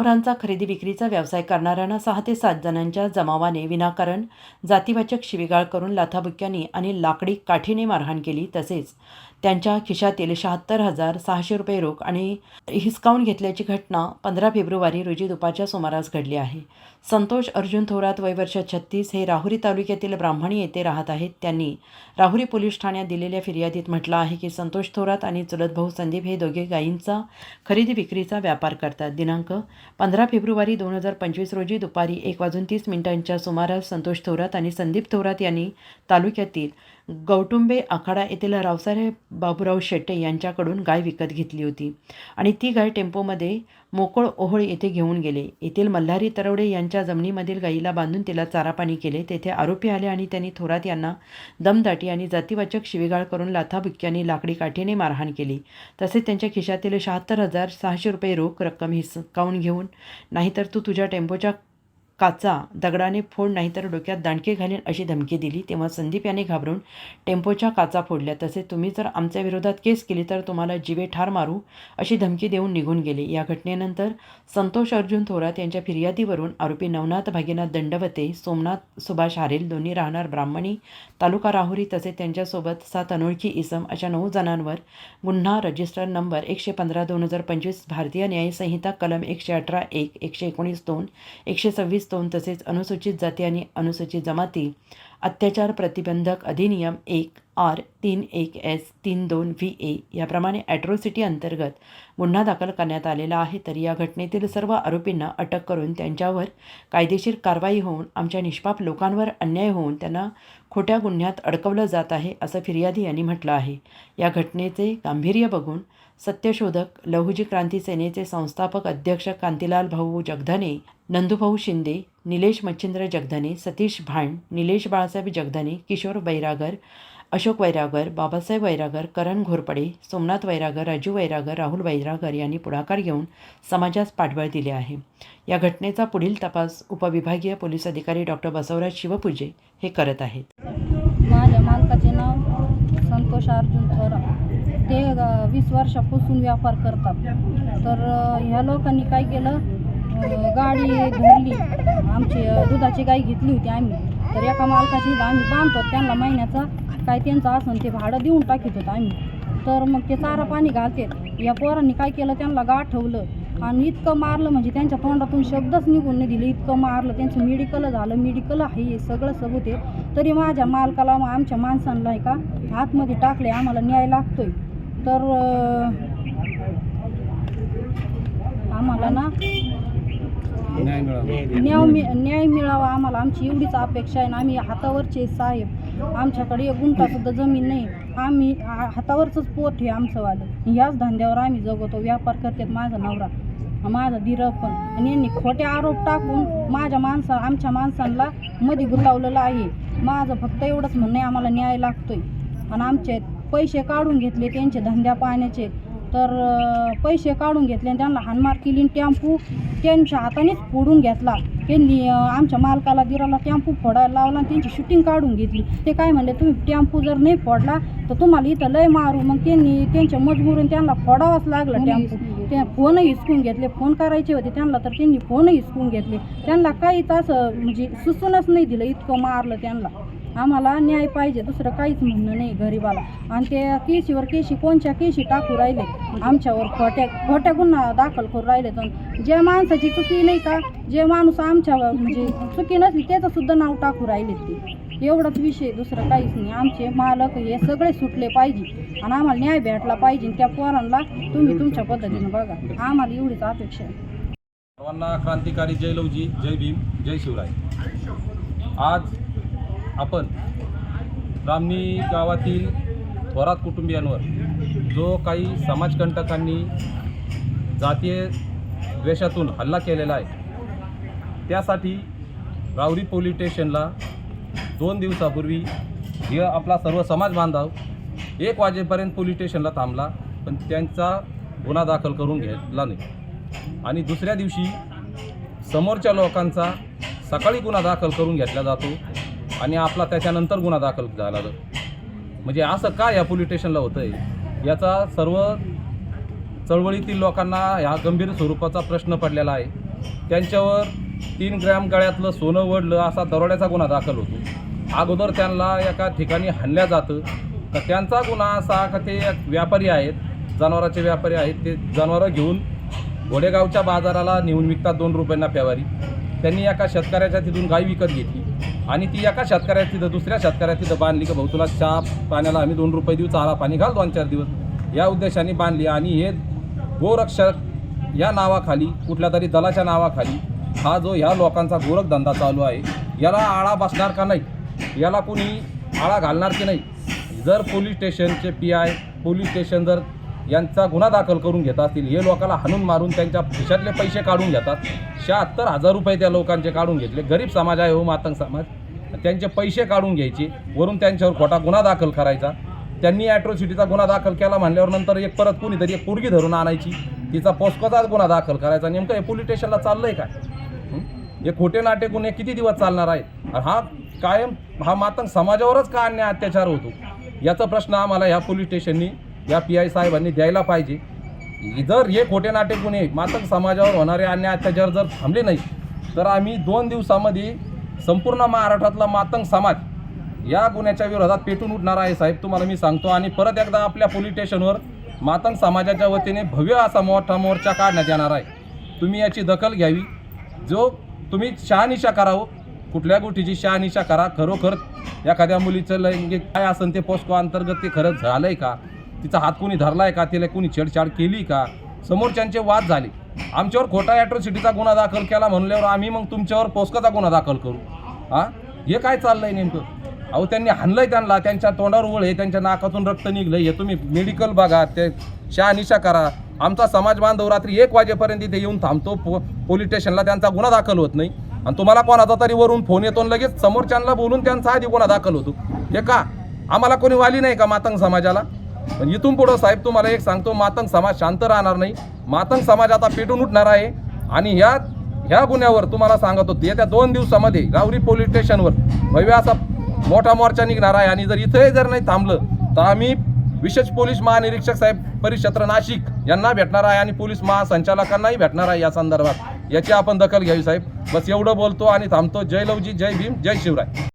जनावरांचा खरेदी विक्रीचा व्यवसाय करणाऱ्यांना सहा ते सात जणांच्या जमावाने विनाकारण जातीवाचक शिवीगाळ करून लाथाबुक्क्यांनी आणि लाकडी काठीने मारहाण केली तसेच त्यांच्या खिशातील शहात्तर हजार सहाशे रुपये रोख आणि हिसकावून घेतल्याची घटना पंधरा फेब्रुवारी रोजी दुपारच्या सुमारास घडली आहे. संतोष अर्जुन थोरात वय वर्ष छत्तीस हे राहुरी तालुक्यातील ब्राह्मणी येथे राहत आहेत. त्यांनी राहुरी पोलीस ठाण्यात दिलेल्या फिर्यादीत म्हटलं आहे की संतोष थोरात आणि चुलत भाऊ संदीप हे दोघे गायींचा खरेदी विक्रीचा व्यापार करतात. दिनांक पंधरा फेब्रुवारी दोन हजार पंचवीस रोजी दुपारी एक वाजून तीस मिनिटांच्या सुमारास संतोष थोरात आणि संदीप थोरात यांनी तालुक्यातील गौटुंबे आखाडा येथील रावसाहेब बाबूराव शेट्टे यांच्याकडून गाय विकत घेतली होती. आणि ती गाय टेम्पोमध्ये मोकळ ओहोळ येथे घेऊन गेले. येथील मल्हारी तरवडे यांच्या जमिनीमधील गायीला बांधून तिला चारापाणी केले. तेथे आरोपी आले आणि त्यांनी थोरात यांना दमदाटी आणि जातीवाचक शिवीगाळ करून लाथाबुक्क्यांनी लाकडी काठीने मारहाण केली. तसेच त्यांच्या खिशातील शहात्तर हजार सहाशे रुपये रोख रक्कम हिसकावून घेऊन नाहीतर तू तुझ्या टेम्पोच्या काचा दगडाने फोड नाही तर डोक्यात दांडके घालीन अशी धमकी दिली. तेव्हा संदीप याने घाबरून टेम्पोच्या काचा फोडल्या. तसे तुम्ही जर आमच्या विरोधात केस केली तर तुम्हाला जिवे ठार मारू अशी धमकी देऊन निघून गेले. या घटनेनंतर संतोष अर्जुन थोरात यांच्या फिर्यादीवरून आरोपी नवनाथ भागीनाथ दंडवते सोमनाथ सुभाष हारेल दोन्ही राहणार ब्राह्मणी तालुका राहुरी तसेच त्यांच्यासोबत सात अनोळखी इसम अशा नऊ जणांवर गुन्हा. रजिस्टर नंबर एकशे पंधरा दोन हजार पंचवीस भारतीय न्यायसंहिता कलम एकशे अठरा एक एकशे एकोणीस दोन एकशे सव्वीस दोन तसेच अनुसूचित जाती आणि अनुसूचित जमाती. अत्याचार प्रतिबंधक अधिनियम एक आर तीन एक एस तीन दोन व्ही ए याप्रमाणे ॲट्रोसिटी अंतर्गत गुन्हा दाखल करण्यात आलेला आहे तर या घटनेतील सर्व आरोपींना अटक करून त्यांच्यावर कायदेशीर कारवाई होऊन आमच्या निष्पाप लोकांवर अन्याय होऊन त्यांना खोट्या गुन्ह्यात अडकवलं जात आहे असं फिर्यादी यांनी म्हटलं आहे. या घटनेचे गांभीर्य बघून सत्यशोधक लहुजी क्रांती सेनेचे संस्थापक अध्यक्ष कांतीलाल भाऊ जगधने नंदुभाऊ शिंदे निलेश मच्छिंद्र जगधने सतीश भांड निलेश बाळासाहेब जगधने किशोर वैरागर अशोक वैरागर बाबासाहेब वैरागर करण घोरपडे सोमनाथ वैरागर राजू वैरागर राहुल वैरागर यांनी पुढाकार घेऊन समाजास पाठबळ दिले आहे. या घटनेचा पुढील तपास उपविभागीय पोलीस अधिकारी डॉक्टर बसवराज शिवपूजे हे करत आहेत. माझ्या मालकाचे नाव संतोष अर्जुन थोरा. ते वीस वर्षापासून व्यापार करतात. तर ह्या लोकांनी काय केलं? गाडी धरली. आमची दुधाची गाय घेतली होती आम्ही. तर एका मालकाची आम्ही बांधतो. त्यांना महिन्याचा काय त्यांचं असन ते भाडं देऊन टाकीत होतं आम्ही. तर मग ते चारा पाणी घालते. या पोरांनी काय केलं? त्यांना गाठवलं. आणि इतकं मारलं म्हणजे त्यांच्या तोंडातून शब्दच निघून नाही दिले. इतकं मारलं. त्यांचं मेडिकल झालं. मेडिकल आहे हे सगळं सबूत आहे तरी माझ्या मालकाला मग आमच्या माणसांना एका का आतमध्ये टाकले. आम्हाला न्याय लागतोय. तर आम्हाला ना न्याय मिळावा. न्याय मि न्याय मिळावा आम्हाला. आमची एवढीच अपेक्षा आहे आम्ही हातावरचे साहेब. आमच्याकडे एक गुंठासुद्धा जमीन नाही. आम्ही हातावरचंच पोट आहे आमचंवालं याच धंद्यावर आम्ही जगवतो व्यापार करतात माझा नवरा माझा धीर पण. आणि यांनी खोटे आरोप टाकून माझ्या माणसा आमच्या माणसांना मध्ये गुंतवलेलं आहे. माझं फक्त एवढंच म्हणणं आहे आम्हाला न्याय लागतोय. आणि आमचे पैसे काढून घेतले त्यांचे धंद्या पाण्याचे. तर पैसे काढून घेतले आणि त्यांना हानमार केली टेम्पू त्यांच्या हातानेच फोडून घेतला. त्यांनी आमच्या मालकाला दिराला टेम्पू फोडायला लावला आणि त्यांची शूटिंग काढून घेतली. ते काय म्हणले तुम्ही टेम्पू जर नाही फोडला तर तुम्हाला इथं लय मारू मग त्यांनी त्यांच्या मजबुरीने त्यांना फोडावाच लागला टेम्पू. ते फोनही हिसकून घेतले. फोन करायचे होते त्यांना तर त्यांनी फोनही हिसकून घेतले. त्यांना काहीच असं म्हणजे सुचूनच नाही दिलं इतकं मारलं त्यांना. आम्हाला न्याय पाहिजे दुसरं काहीच म्हणणं नाही गरीबाला. आणि ते केशीवर केशी कोणच्या केशी टाकू राहिले? आमच्यावर खोट्या खोट्या गुन्हा दाखल करू राहिले तर ज्या माणसाची चुकी नाही का जे माणूस आमच्यावर म्हणजे चुकी नसली त्याचं सुद्धा नाव टाकू राहिले ते. एवढाच विषय दुसरं काहीच नाही. आमचे मालक हे सगळे सुटले पाहिजे. आणि आम्हाला न्याय भेटला पाहिजे. त्या पोरांना तुम्ही तुमच्या पद्धतीनं बघा. आम्हाला एवढीच अपेक्षा आहे. सर्वांना क्रांतिकारी जय लवजी जय भीम जय शिवराय. आज आपण ब्राह्मणी गावातील थोरात कुटुंबियांवर जो काही समाजकंटकांनी जातीय द्वेषातून हल्ला केलेला आहे त्यासाठी रावरी पोलीस स्टेशनला दोन दिवसापूर्वी हे आपला सर्व समाज बांधव एक वाजेपर्यंत पोलीस स्टेशनला थांबला पण त्यांचा गुन्हा दाखल करून घेतला नाही. आणि दुसऱ्या दिवशी समोरच्या लोकांचा सकाळी गुन्हा दाखल करून घेतला जातो. आणि आपला त्याच्यानंतर गुन्हा दाखल झाला. म्हणजे असं का या पोलीस स्टेशनला होतं आहे याचा सर्व चळवळीतील लोकांना ह्या गंभीर स्वरूपाचा प्रश्न पडलेला आहे. त्यांच्यावर तीन ग्रॅम गळ्यातलं सोनं वडलं असा दरोड्याचा गुन्हा दाखल होतो. अगोदर त्यांना एका ठिकाणी हाणल्या जातं. तर त्यांचा गुन्हा असा का ते व्यापारी आहेत जनावराचे व्यापारी आहेत ते जनावरं घेऊन घोडेगावच्या बाजाराला नेऊन विकतात दोन रुपयांना फेवारी त्यांनी एका शेतकऱ्याच्या तिथून गाय विकत घेतली. आणि ती एका शेतकऱ्या तिथं दुसऱ्या शेतकऱ्या तिथं बांधली का भाऊ तुला चहा पाण्याला आम्ही दोन रुपये देऊ चारा पाणी घाल दोन चार दिवस. या उद्देशाने बांधली आणि हे गोरक्षक या नावाखाली कुठल्या तरी दलाच्या नावाखाली हा जो ह्या लोकांचा गोरखधंदा चालू आहे याला आळा बसणार का नाही? याला कोणी आळा घालणार की नाही? जर पोलीस स्टेशनचे पी आय पोलीस स्टेशन जर यांचा गुन्हा दाखल करून घेत असतील. हे लोकांना हाणून मारून त्यांच्या खिशातले पैसे काढून घेतात. शहात्तर हजार रुपये त्या लोकांचे काढून घेतले. गरीब समाज आहे हो मातंग समाज. त्यांचे पैसे काढून घ्यायचे. वरून त्यांच्यावर खोटा गुन्हा दाखल करायचा. त्यांनी ॲट्रॉसिटीचा गुन्हा दाखल केला म्हणल्यावर नंतर एक परत कोणीतरी एक पोरगी धरून आणायची. तिचा पोस्कोचाच गुन्हा दाखल करायचा. नेमकं हे पोलीस स्टेशनला आहे काय? हे? खोटे नाटे गुन्हे किती दिवस चालणार आहेत? हा कायम हा मातंग समाजावरच का अन्याय अत्याचार होतो? याचा प्रश्न आम्हाला ह्या पोलीस स्टेशननी या पी आय साहेबांनी द्यायला पाहिजे. जर हे खोटे नाटे गुन्हे मातंग समाजावर होणारे अन्याय अत्याचार जर थांबले नाही तर आम्ही दोन दिवसामध्ये संपूर्ण महाराष्ट्रातला मातंग समाज या गुन्ह्याच्या विरोधात पेटून उठणार आहे साहेब तुम्हाला मी सांगतो. आणि परत एकदा आपल्या पोलीस स्टेशनवर मातंग समाजाच्या वतीने भव्य असा मोठा मोर्चा काढण्यात येणार आहे. तुम्ही याची दखल घ्यावी. जो तुम्ही शहानिशा करावं हो. कुठल्या गोष्टीची शहानिशा करा. खरोखर एखाद्या मुलीचं लैंगिक काय असेल ते पोस्को अंतर्गत ते खरंच झालं आहे का? तिचा हात कोणी धरला आहे का? तिला कोणी छेडछाड केली का? समोरच्यांचे वाद झाले. आमच्यावर खोटा ॲट्रॉसिटीचा गुन्हा दाखल केला म्हणल्यावर आम्ही मग तुमच्यावर पोस्काचा गुन्हा दाखल करू. हां? हे काय चाललंय नेमकं? अहो त्यांनी हाणलंय त्यांना. त्यांच्या तोंडावर ओळ आहे त्यांच्या नाकातून रक्त निघलं हे तुम्ही मेडिकल बघा. ते शहानिशा करा. आमचा समाज बांधव रात्री एक वाजेपर्यंत इथे येऊन थांबतो. पो पोलीस स्टेशनला त्यांचा गुन्हा दाखल होत नाही. आणि तुम्हाला कोणाचा तरी वरून फोन येतो आणि लगेच समोरच्यांना बोलून त्यांचा आधी गुन्हा दाखल होतो. हे का? आम्हाला कोणी वाली नाही का मातंग समाजाला? पण इथून पुढं साहेब तुम्हाला एक सांगतो मातंग समाज शांत राहणार नाही. मातंग समाज आता पेटून उठणार आहे. आणि ह्या ह्या गुन्ह्यावर तुम्हाला सांगत होतो येत्या दोन दिवसामध्ये गावरी पोलीस स्टेशनवर भव्य असा मोठा मोर्चा निघणार आहे. आणि जर इथे जर नाही थांबलं तर आम्ही विशेष पोलीस महानिरीक्षक साहेब परिक्षेत्र नाशिक यांना भेटणार आहे आणि पोलीस महासंचालकांनाही भेटणार आहे या संदर्भात. याची आपण दखल घ्यावी साहेब. बस एवढं बोलतो आणि थांबतो. जय लवजी जय भीम जय शिवराय.